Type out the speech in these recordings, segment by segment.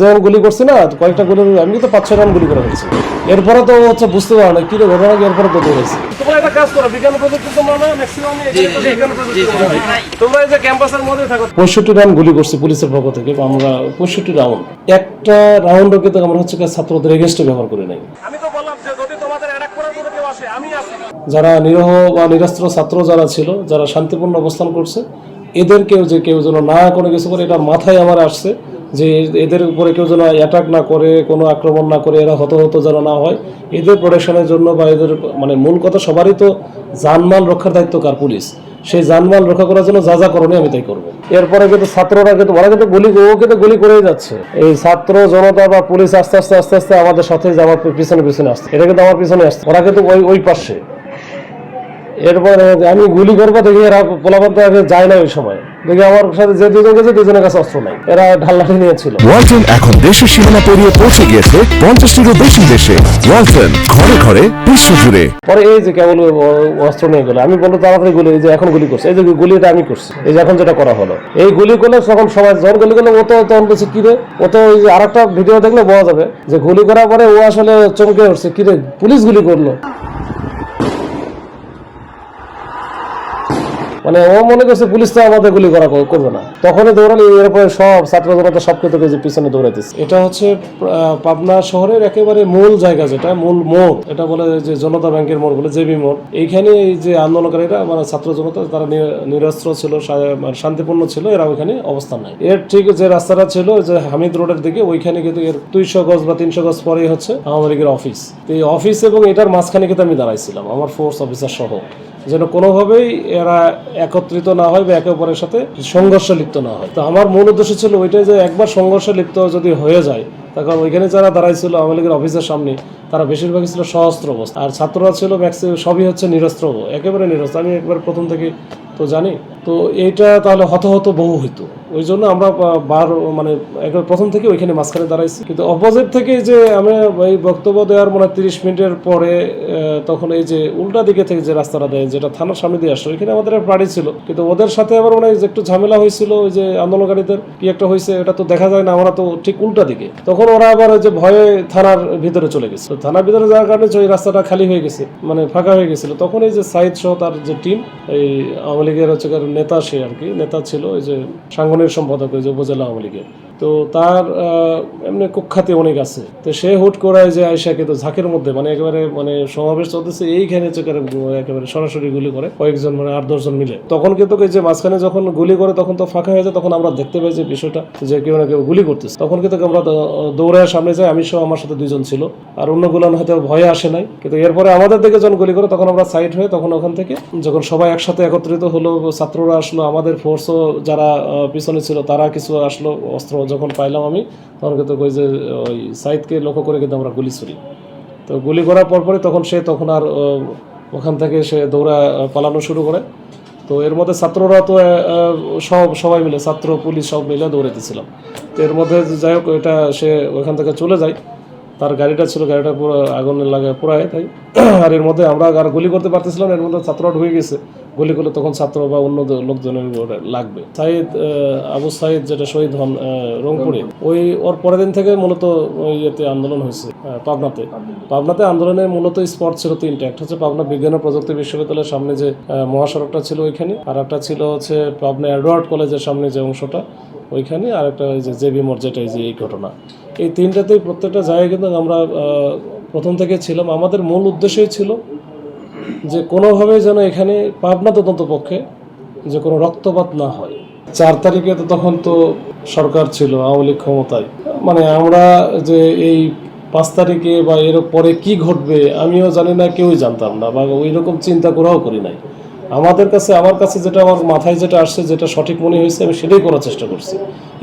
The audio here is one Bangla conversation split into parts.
যেমন গুলি করছি না কয়েকটা গুলি আমি তো পাঁচ ছয় রান গুলি করে ফেলছি। এরপরে তো হচ্ছে বুঝতে পারে না কি ঘটনা কি এরপরে তো দৌড়েছি তোমরা একটা কাজ করো বিজ্ঞান প্রযুক্তি তোমরা না ম্যাক্সিমাম তোমরা এই যে ক্যাম্পাসের মধ্যে থাকো। পঁয়ষট্টি রান গুলি করছি পুলিশের পক্ষ থেকে আমরা পঁয়ষট্টি রাউন্ড। একটা রাউন্ডও কিন্তু আমরা হচ্ছে ছাত্রদের এগেনস্টে ব্যবহার করি নাই। আমি তো বললাম যে যদি তোমাদের অ্যাটাক করার মতো কেউ আসে আমি আছি যারা নিরহ বা নিরস্ত্র ছাত্র যারা ছিল যারা শান্তিপূর্ণ অবস্থান করছে এদেরকেও যে কেউ যেন না করে কিছু করে এটা মাথায় আমার আসছে। যে এদের উপরে কেউ যেন অ্যাটাক না করে, কোনো আক্রমণ না করে, এরা হতহত যেন না হয়, এদের প্রোটেকশনের জন্য বা এদের মানে মূল কথা সবারই তো জানমাল রক্ষার দায়িত্ব কার পুলিশ? সেই জানমাল রক্ষা করার জন্য যা যা করণীয় আমি তাই করব। এরপরে কিন্তু ছাত্ররা কিন্তু, ওরা কিন্তু গুলি, ও কিন্তু গুলি করেই যাচ্ছে। এই ছাত্র জনতা বা পুলিশ আস্তে আস্তে আস্তে আস্তে আমাদের সাথে আমার পিছনে পিছনে আসছে, এটা কিন্তু আমার পিছনে আসছে। ওরা কিন্তু ওই ওই পাশে। এরপরে আমি গুলি করব দেখি এরা পোলাপান্ত যায় না ওই সময়। দেখি আমার সাথে যে দুজন গেছে দুজনের কাছে অস্ত্র নাই। এরা ঢাল্লাঠি নিয়েছিল। ওয়ালটন এখন দেশের সীমানা পেরিয়ে পৌঁছে গিয়েছে পঞ্চাশটিরও বেশি দেশে। ওয়ালটন ঘরে ঘরে বিশ্বজুড়ে পরে এই যে কেবল অস্ত্র নিয়ে গেলো আমি বলব তাড়াতাড়ি গুলি এই যে এখন গুলি করছে এই যে গুলিটা আমি করছি এই যে এখন যেটা করা হলো। এই গুলি করলে তখন সবাই যখন গুলি করলে ও তো তখন বলছে কিরে ও তো ওই যে আরেকটা ভিডিও দেখলে বোঝা যাবে। যে গুলি করার পরে ও আসলে চমকে উঠছে কিরে পুলিশ গুলি করল? মানে ও মনে করছে পুলিশ তো আমাদের গুলি করা করবে না। তখনই দৌড়ালে এরপরে সব ছাত্র জনতা সব ক্ষেত্রে যে পিছনে দৌড়াইতেছে। এটা হচ্ছে পাবনা শহরের একেবারে মূল জায়গা যেটা, মূল মোড়। এটা বলে যে জনতা ব্যাংকের মোড় বলে জেবি মোড়। এইখানে এই যে আন্দোলনকারীরা মানে ছাত্র জনতা, তারা নিরস্ত্র ছিল মানে শান্তিপূর্ণ ছিল, এরা ওইখানে অবস্থান নাই এর ঠিক যে রাস্তাটা ছিল যে হামিদ রোডের দিকে, ওইখানে কিন্তু এর দুইশো গজ বা তিনশো গজ পরেই হচ্ছে আওয়ামী লীগের অফিস। এই অফিস এবং এটার মাঝখানে কিন্তু আমি দাঁড়াইছিলাম, আমার ফোর্স অফিসার সহ। যেন কোনোভাবেই এরা একত্রিত না হয় বা একে অপরের সাথে সংঘর্ষে লিপ্ত না হয়। তো আমার মূল উদ্দেশ্য ছিল ওইটাই যে একবার সংঘর্ষে লিপ্ত যদি হয়ে যায় তখন ওইখানে যারা দাঁড়াইছিল আওয়ামী লীগের অফিসের সামনে, তারা বেশিরভাগই ছিল সহস্ত্র অবস্থা। আর ছাত্ররা ছিল ম্যাক্সিমাম সবই হচ্ছে নিরস্ত্র, একেবারে নিরস্ত্র। আমি একবার প্রথম থেকে তো জানি। তো এইটা তাহলে হত বহু হইতো ওই জন্য আমরা বার মানে একবার প্রথম থেকে ওইখানে মাঝখানে দাঁড়াইছি। কিন্তু অপোজিট থেকে যে আমি এই বক্তব্য দেওয়ার মনে তিরিশ মিনিটের পরে তখন এই যে উল্টা দিকে থেকে যে রাস্তাটা দেয়, যেটা থানার সামনে দিয়ে আসলো, ওইখানে আমাদের বাড়ি ছিল। কিন্তু ওদের সাথে আবার মানে একটু ঝামেলা হয়েছিল, ওই যে আন্দোলনকারীদের কি একটা হয়েছে, এটা তো দেখা যায় না, আমরা তো ঠিক উল্টা দিকে। তখন ওরা আবার ওই যে ভয়ে থানার ভিতরে চলে গেছে। থানার ভিতরে যাওয়ার কারণে ওই রাস্তাটা খালি হয়ে গেছে মানে ফাঁকা হয়ে গেছিল। তখন এই যে সাইদ সহ তার যে টিম এই আওয়ামী লীগের হচ্ছে নেতা সে আর কি, নেতা ছিল, ওই যে সাংগঠনিক সম্পাদক হয়েছে উপজেলা আওয়ামী লীগের। তো তার এমনি কুখ্যাতি অনেক আছে। তো সে হুট করায় যে আয়সা কিন্তু ঝাঁকের মধ্যে মানে একেবারে মানে সমাবেশ চলতেছে, এইখানে কারে একেবারে সরাসরি গুলি করে, কয়েকজন মানে আট দশজন মিলে। তখন কিন্তু যে মাঝখানে যখন গুলি করে, তখন তো ফাঁকা হয়ে যায়, তখন আমরা দেখতে পাই যে বিষয়টা, যে কেউ না কেউ গুলি করতেছে। তখন কিন্তু আমরা দৌড়ায় সামনে যাই আমি সহ আমার সাথে দুজন ছিল। আর অন্য গুলান হয়তো ভয়ে আসে নাই। কিন্তু এরপরে আমাদের দিকে যখন গুলি করে, তখন আমরা সাইড হয়ে তখন ওখান থেকে যখন সবাই একসাথে একত্রিত হলো, ছাত্ররা আসলো, আমাদের ফোর্সও যারা পিছনে ছিল, তারা কিছু আসলো, অস্ত্র যখন পাইলাম আমি, তখন কিন্তু ওই যে, ওই সাইদকে লক্ষ্য করে কিন্তু আমরা গুলি ছুরি তো গুলি করার পরপরই তখন সে, তখন আর ওখান থেকে সে দৌড়া পালানো শুরু করে। তো এর মধ্যে ছাত্ররা তো সব, সবাই মিলে, ছাত্র, পুলিশ সব মিলে দৌড়াইতেছিলাম। তো এর মধ্যে যাই হোক, এটা সে ওখান থেকে চলে যায়। তার গাড়িটা ছিল গাড়িটা পুরো আগুন লাগে পুরায় তাই আর এর মধ্যে আমরা আর গুলি করতে পারতেছিলাম এর মধ্যে ছাত্ররা ঢুকে গেছে। গুলি করলে তখন ছাত্র বা অন্য লোকজনের লাগবে। সাইদ আবু সাইদ যেটা শহীদ হন রংপুরে ওই ওর পরের দিন থেকে মূলত ওই ইয়েতে আন্দোলন হয়েছে পাবনাতে। পাবনাতে আন্দোলনের মূলত স্পট ছিল তিনটা একটা হচ্ছে পাবনা বিজ্ঞান ও প্রযুক্তি বিশ্ববিদ্যালয়ের সামনে যে মহাসড়কটা ছিল ওইখানে আর একটা ছিল হচ্ছে পাবনা এডওয়ার্ড কলেজের সামনে যে অংশটা ওইখানে আর একটা যে জেবি এই যে এই ঘটনা। এই তিনটাতেই প্রত্যেকটা জায়গায় কিন্তু আমরা প্রথম থেকে ছিলাম। আমাদের মূল উদ্দেশ্যই ছিল যে কোনোভাবে যেন এখানে পাবনা তদন্ত পক্ষে যে কোনো রক্তপাত না হয়। চার তারিখে তো তখন তো সরকার ছিল, আওয়ামী লীগ ক্ষমতায়। মানে আমরা যে এই পাঁচ তারিখে বা এর পরে কি ঘটবে আমিও জানি না, কেউই জানতাম না বা ওই রকম চিন্তা করাও করি নাই। আমাদের কাছে, আমার কাছে যেটা আমার মাথায় যেটা আসছে, যেটা সঠিক মনে হয়েছে, আমি সেটাই করার চেষ্টা করছি।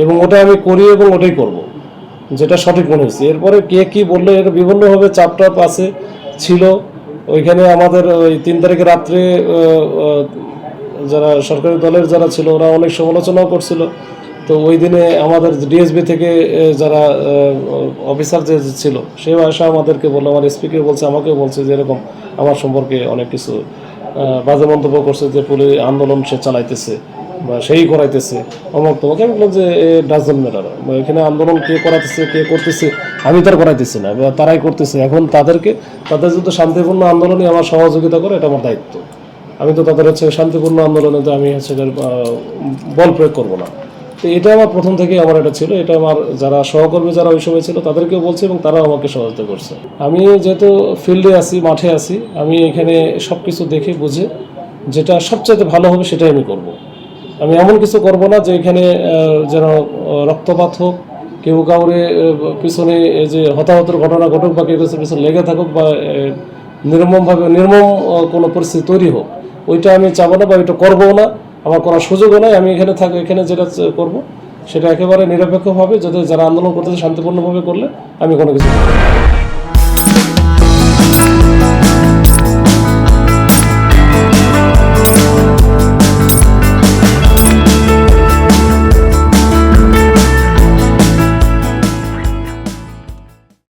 এবং ওটা আমি করি এবং ওটাই করব। যেটা সঠিক মনে হয়েছে এরপরে কে কি বলল এর বিভিন্নভাবে চাপ টাপ আছে, ছিল। ওইখানে আমাদের ওই তিন তারিখে রাত্রে যারা সরকারি দলের যারা ছিল, ওরা অনেক সমালোচনাও করছিল। তো ওই দিনে আমাদের ডিএসবি থেকে যারা অফিসার যে ছিল, সেও আসা আমাদেরকে বলল, আমার এসপিকে বলছে, আমাকেও বলছে যে এরকম আমার সম্পর্কে অনেক কিছু বাজে মন্তব্য করছে যে পুলিশ আন্দোলন সে চালাইতেছে। বা সেই করাইতেছে। অমক তমক। আমি বললাম যে ডাজন ম্যাটার। এখানে আন্দোলন কে করাতেছে কে করতেছে, আমি তার করাইতেছি না। তারাই করতেছে। এখন তাদেরকে, তাদের যদি শান্তিপূর্ণ আন্দোলনে আমার সহযোগিতা করে, এটা আমার দায়িত্ব। আমি তো তাদের হচ্ছে শান্তিপূর্ণ আন্দোলনে তো আমি হচ্ছে বল প্রয়োগ করব না। তো এটা আমার প্রথম থেকেই আমার এটা ছিল। এটা আমার যারা সহকর্মী যারা ওই সময় ছিল, তাদেরকেও বলছে এবং তারাও আমাকে সহযোগিতা করছে। আমি যেহেতু ফিল্ডে আছি, মাঠে আছি, আমি এখানে সব কিছু দেখে, বুঝে, যেটা সবচেয়ে ভালো হবে সেটাই আমি করব। আমি এমন কিছু করব না যে এখানে যেন রক্তপাত হোক, কেউ কাউরে পিছনে যে হতাহতের ঘটনা ঘটুক বা কেউ কাছে পিছনে লেগে থাকুক বা নির্মমভাবে, নির্মম কোনো পরিস্থিতি তৈরি হোক, ওইটা আমি চাবো না বা ওইটা করব না, আমার করার সুযোগও নাই, আমি এখানে থাকি, এখানে যেটা করব, সেটা একেবারে নিরপেক্ষভাবে, যাতে যারা আন্দোলন করতেছে শান্তিপূর্ণভাবে করলে আমি কোনো কিছু।